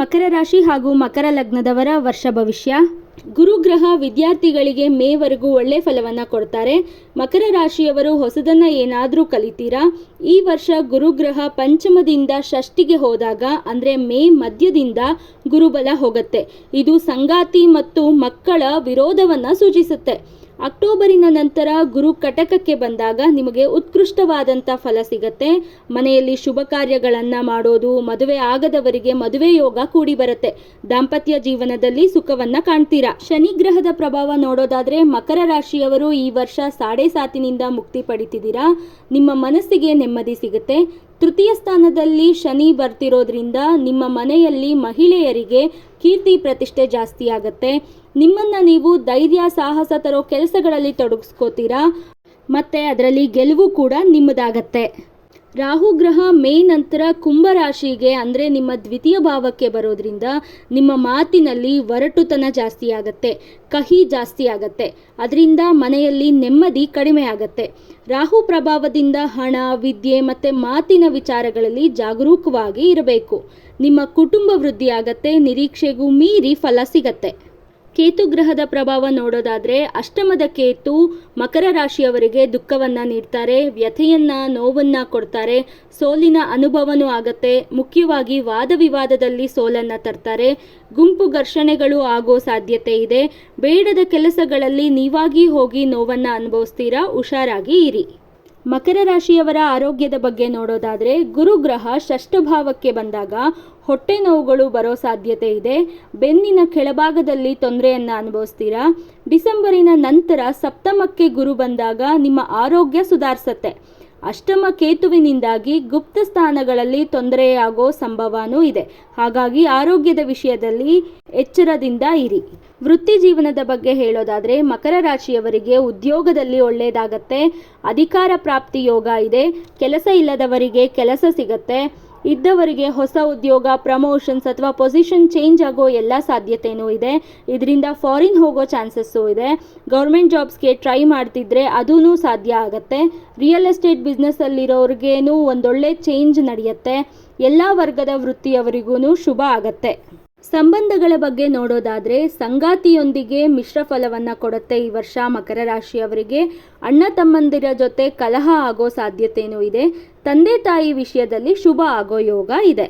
ಮಕರ ರಾಶಿ ಹಾಗೂ ಮಕರ ಲಗ್ನದವರ ವರ್ಷ ಭವಿಷ್ಯ. ಗುರುಗ್ರಹ ವಿದ್ಯಾರ್ಥಿಗಳಿಗೆ ಮೇವರೆಗೂ ಒಳ್ಳೆ ಫಲವನ್ನು ಕೊಡ್ತಾರೆ. ಮಕರ ರಾಶಿಯವರು ಹೊಸದನ್ನು ಏನಾದರೂ ಕಲಿತೀರಾ? ಈ ವರ್ಷ ಗುರುಗ್ರಹ ಪಂಚಮದಿಂದ ಷಷ್ಟಿಗೆ ಹೋದಾಗ, ಅಂದರೆ ಮೇ ಮಧ್ಯದಿಂದ ಗುರುಬಲ ಹೋಗುತ್ತೆ. ಇದು ಸಂಗಾತಿ ಮತ್ತು ಮಕ್ಕಳ ವಿರೋಧವನ್ನು ಸೂಚಿಸುತ್ತೆ. ಅಕ್ಟೋಬರಿನ ನಂತರ ಗುರು ಕಟಕಕ್ಕೆ ಬಂದಾಗ ನಿಮಗೆ ಉತ್ಕೃಷ್ಟವಾದಂಥ ಫಲ ಸಿಗತ್ತೆ. ಮನೆಯಲ್ಲಿ ಶುಭ ಕಾರ್ಯಗಳನ್ನು ಮಾಡೋದು, ಮದುವೆ ಆಗದವರಿಗೆ ಮದುವೆ ಯೋಗ ಕೂಡಿ ಬರುತ್ತೆ. ದಾಂಪತ್ಯ ಜೀವನದಲ್ಲಿ ಸುಖವನ್ನ ಕಾಣ್ತೀರಾ? ಶನಿ ಗ್ರಹದ ಪ್ರಭಾವ ನೋಡೋದಾದ್ರೆ ಮಕರ ರಾಶಿಯವರು ಈ ವರ್ಷ ಸಾಡೆ ಸಾತಿನಿಂದ ಮುಕ್ತಿ ಪಡಿತಿದ್ದೀರಾ. ನಿಮ್ಮ ಮನಸ್ಸಿಗೆ ನೆಮ್ಮದಿ ಸಿಗುತ್ತೆ. ತೃತೀಯ ಸ್ಥಾನದಲ್ಲಿ ಶನಿ ಬರ್ತಿರೋದ್ರಿಂದ ನಿಮ್ಮ ಮನೆಯಲ್ಲಿ ಮಹಿಳೆಯರಿಗೆ ಕೀರ್ತಿ ಪ್ರತಿಷ್ಠೆ ಜಾಸ್ತಿ ಆಗತ್ತೆ ನಿಮ್ಮನ್ನ ನೀವು ಧೈರ್ಯ, ಸಾಹಸ ತರೋ ಕೆಲಸಗಳಲ್ಲಿ ತೊಡಗಿಸ್ಕೋತೀರಾ? ಮತ್ತೆ ಅದರಲ್ಲಿ ಗೆಲುವು ಕೂಡ ನಿಮ್ಮದಾಗತ್ತೆ. ರಾಹು ಗ್ರಹ ಮೇ ನಂತರ ಕುಂಭ ರಾಶಿಗೆ ಅಂದರೆ ನಿಮ್ಮ ದ್ವಿತೀಯ ಭಾವಕ್ಕೆ ಬರೋದ್ರಿಂದ ನಿಮ್ಮ ಮಾತಿನಲ್ಲಿ ಒರಟುತನ ಜಾಸ್ತಿ ಆಗತ್ತೆ ಕಹಿ ಜಾಸ್ತಿ ಆಗತ್ತೆ ಅದರಿಂದ ಮನೆಯಲ್ಲಿ ನೆಮ್ಮದಿ ಕಡಿಮೆ ಆಗತ್ತೆ. ರಾಹು ಪ್ರಭಾವದಿಂದ ಹಣ, ವಿದ್ಯೆ ಮತ್ತು ಮಾತಿನ ವಿಚಾರಗಳಲ್ಲಿ ಜಾಗರೂಕವಾಗಿ ಇರಬೇಕು. ನಿಮ್ಮ ಕುಟುಂಬ ವೃದ್ಧಿ ಆಗತ್ತೆ, ನಿರೀಕ್ಷೆಗೂ ಮೀರಿ ಫಲ ಸಿಗತ್ತೆ. ಕೇತು ಗ್ರಹದ ಪ್ರಭಾವ ನೋಡೋದಾದ್ರೆ ಅಷ್ಟಮದ ಕೇತು ಮಕರ ರಾಶಿಯವರಿಗೆ ದುಃಖವನ್ನ ನೀಡ್ತಾರೆ, ವ್ಯಥೆಯನ್ನ, ನೋವನ್ನ ಕೊಡ್ತಾರೆ, ಸೋಲಿನ ಅನುಭವನೂ ಆಗತ್ತೆ. ಮುಖ್ಯವಾಗಿ ವಾದ ವಿವಾದದಲ್ಲಿ ಸೋಲನ್ನ ತರ್ತಾರೆ. ಗುಂಪು ಘರ್ಷಣೆಗಳು ಆಗೋ ಸಾಧ್ಯತೆ ಇದೆ. ಬೇಡದ ಕೆಲಸಗಳಲ್ಲಿ ನೀವಾಗಿ ಹೋಗಿ ನೋವನ್ನ ಅನುಭವಿಸ್ತೀರಾ, ಹುಷಾರಾಗಿ ಇರಿ. ಮಕರ ರಾಶಿಯವರ ಆರೋಗ್ಯದ ಬಗ್ಗೆ ನೋಡೋದಾದರೆ ಗುರುಗ್ರಹ ಷಷ್ಠಭಾವಕ್ಕೆ ಬಂದಾಗ ಹೊಟ್ಟೆ ನೋವುಗಳು ಬರೋ ಸಾಧ್ಯತೆ ಇದೆ. ಬೆನ್ನಿನ ಕೆಳಭಾಗದಲ್ಲಿ ತೊಂದರೆಯನ್ನು ಅನುಭವಿಸ್ತೀರಾ? ಡಿಸೆಂಬರಿನ ನಂತರ ಸಪ್ತಮಕ್ಕೆ ಗುರು ಬಂದಾಗ ನಿಮ್ಮ ಆರೋಗ್ಯ ಸುಧಾರಿಸತ್ತೆ. ಅಷ್ಟಮ ಕೇತುವಿನಿಂದಾಗಿ ಗುಪ್ತ ಸ್ಥಾನಗಳಲ್ಲಿ ತೊಂದರೆಯಾಗೋ ಸಂಭವನೂ ಇದೆ. ಹಾಗಾಗಿ ಆರೋಗ್ಯದ ವಿಷಯದಲ್ಲಿ ಎಚ್ಚರದಿಂದ ಇರಿ. ವೃತ್ತಿ ಜೀವನದ ಬಗ್ಗೆ ಹೇಳೋದಾದರೆ, ಮಕರ ರಾಶಿಯವರಿಗೆ ಉದ್ಯೋಗದಲ್ಲಿ ಒಳ್ಳೆಯದಾಗತ್ತೆ ಅಧಿಕಾರ ಪ್ರಾಪ್ತಿ ಯೋಗ ಇದೆ, ಕೆಲಸ ಇಲ್ಲದವರಿಗೆ ಕೆಲಸ ಸಿಗತ್ತೆ ಇದ್ದವರಿಗೆ ಹೊಸ ಉದ್ಯೋಗ ಪ್ರಮೋಷನ್ಸ್ ಅಥವಾ ಪೊಸಿಷನ್ ಚೇಂಜ್ ಆಗೋ ಎಲ್ಲ ಸಾಧ್ಯತೆಯೂ ಇದೆ. ಇದರಿಂದ ಫಾರಿನ್ ಹೋಗೋ ಚಾನ್ಸಸ್ಸು ಇದೆ. ಗೌರ್ಮೆಂಟ್ ಜಾಬ್ಸ್ಗೆ ಟ್ರೈ ಮಾಡ್ತಿದ್ರೆ ಅದೂ ಸಾಧ್ಯ ಆಗುತ್ತೆ. ರಿಯಲ್ ಎಸ್ಟೇಟ್ ಬಿಸ್ನೆಸ್ಸಲ್ಲಿರೋರಿಗೇನು ಒಂದೊಳ್ಳೆ ಚೇಂಜ್ ನಡೆಯುತ್ತೆ. ಎಲ್ಲ ವರ್ಗದ ವೃತ್ತಿಯವರಿಗೂ ಶುಭ ಆಗತ್ತೆ. ಸಂಬಂಧಗಳ ಬಗ್ಗೆ ನೋಡೋದಾದರೆ ಸಂಗಾತಿಯೊಂದಿಗೆ ಮಿಶ್ರ ಫಲವನ್ನು ಕೊಡುತ್ತೆ ಈ ವರ್ಷ ಮಕರ ರಾಶಿಯವರಿಗೆ. ಅಣ್ಣ ತಮ್ಮಂದಿರ ಜೊತೆ ಕಲಹ ಆಗೋ ಸಾಧ್ಯತೆಯೂ ಇದೆ. ತಂದೆ ತಾಯಿ ವಿಷಯದಲ್ಲಿ ಶುಭ ಆಗೋ ಯೋಗ ಇದೆ.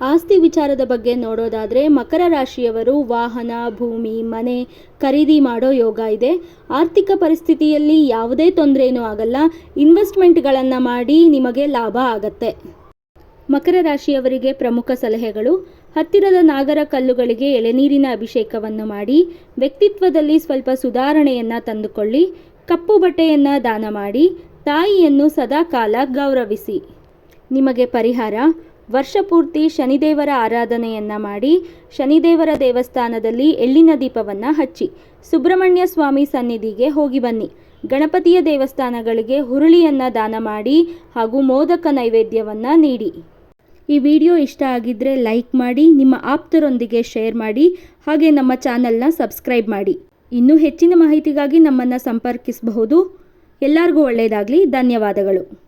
ಆಸ್ತಿ ವಿಚಾರದ ಬಗ್ಗೆ ನೋಡೋದಾದರೆ ಮಕರ ರಾಶಿಯವರು ವಾಹನ, ಭೂಮಿ, ಮನೆ ಖರೀದಿ ಮಾಡೋ ಯೋಗ ಇದೆ. ಆರ್ಥಿಕ ಪರಿಸ್ಥಿತಿಯಲ್ಲಿ ಯಾವುದೇ ತೊಂದರೆಯೂ ಆಗಲ್ಲ. ಇನ್ವೆಸ್ಟ್ಮೆಂಟ್ಗಳನ್ನು ಮಾಡಿ ನಿಮಗೆ ಲಾಭ ಆಗತ್ತೆ. ಮಕರ ರಾಶಿಯವರಿಗೆ ಪ್ರಮುಖ ಸಲಹೆಗಳು ಹತ್ತಿರದ ನಾಗರ ಕಲ್ಲುಗಳಿಗೆ ಎಳೆನೀರಿನ ಅಭಿಷೇಕವನ್ನು ಮಾಡಿ, ವ್ಯಕ್ತಿತ್ವದಲ್ಲಿ ಸ್ವಲ್ಪ ಸುಧಾರಣೆಯನ್ನು ತಂದುಕೊಳ್ಳಿ, ಕಪ್ಪು ಬಟ್ಟೆಯನ್ನು ದಾನ ಮಾಡಿ, ತಾಯಿಯನ್ನು ಸದಾ ಕಾಲ ಗೌರವಿಸಿ. ನಿಮಗೆ ಪರಿಹಾರ ವರ್ಷಪೂರ್ತಿ ಶನಿದೇವರ ಆರಾಧನೆಯನ್ನು ಮಾಡಿ, ಶನಿದೇವರ ದೇವಸ್ಥಾನದಲ್ಲಿ ಎಳ್ಳಿನ ದೀಪವನ್ನು ಹಚ್ಚಿ, ಸುಬ್ರಹ್ಮಣ್ಯ ಸ್ವಾಮಿ ಸನ್ನಿಧಿಗೆ ಹೋಗಿ ಬನ್ನಿ. ಗಣಪತಿಯ ದೇವಸ್ಥಾನಗಳಿಗೆ ಹುರುಳಿಯನ್ನು ದಾನ ಮಾಡಿ ಹಾಗೂ ಮೋದಕ ನೈವೇದ್ಯವನ್ನು ನೀಡಿ. ಈ ವಿಡಿಯೋ ಇಷ್ಟ ಆಗಿದ್ದರೆ ಲೈಕ್ ಮಾಡಿ, ನಿಮ್ಮ ಆಪ್ತರೊಂದಿಗೆ ಶೇರ್ ಮಾಡಿ, ಹಾಗೆ ನಮ್ಮ ಚಾನಲ್ನ ಸಬ್ಸ್ಕ್ರೈಬ್ ಮಾಡಿ. ಇನ್ನೂ ಹೆಚ್ಚಿನ ಮಾಹಿತಿಗಾಗಿ ನಮ್ಮನ್ನು ಸಂಪರ್ಕಿಸಬಹುದು. ಎಲ್ಲರಿಗೂ ಒಳ್ಳೆಯದಾಗಲಿ ಧನ್ಯವಾದಗಳು.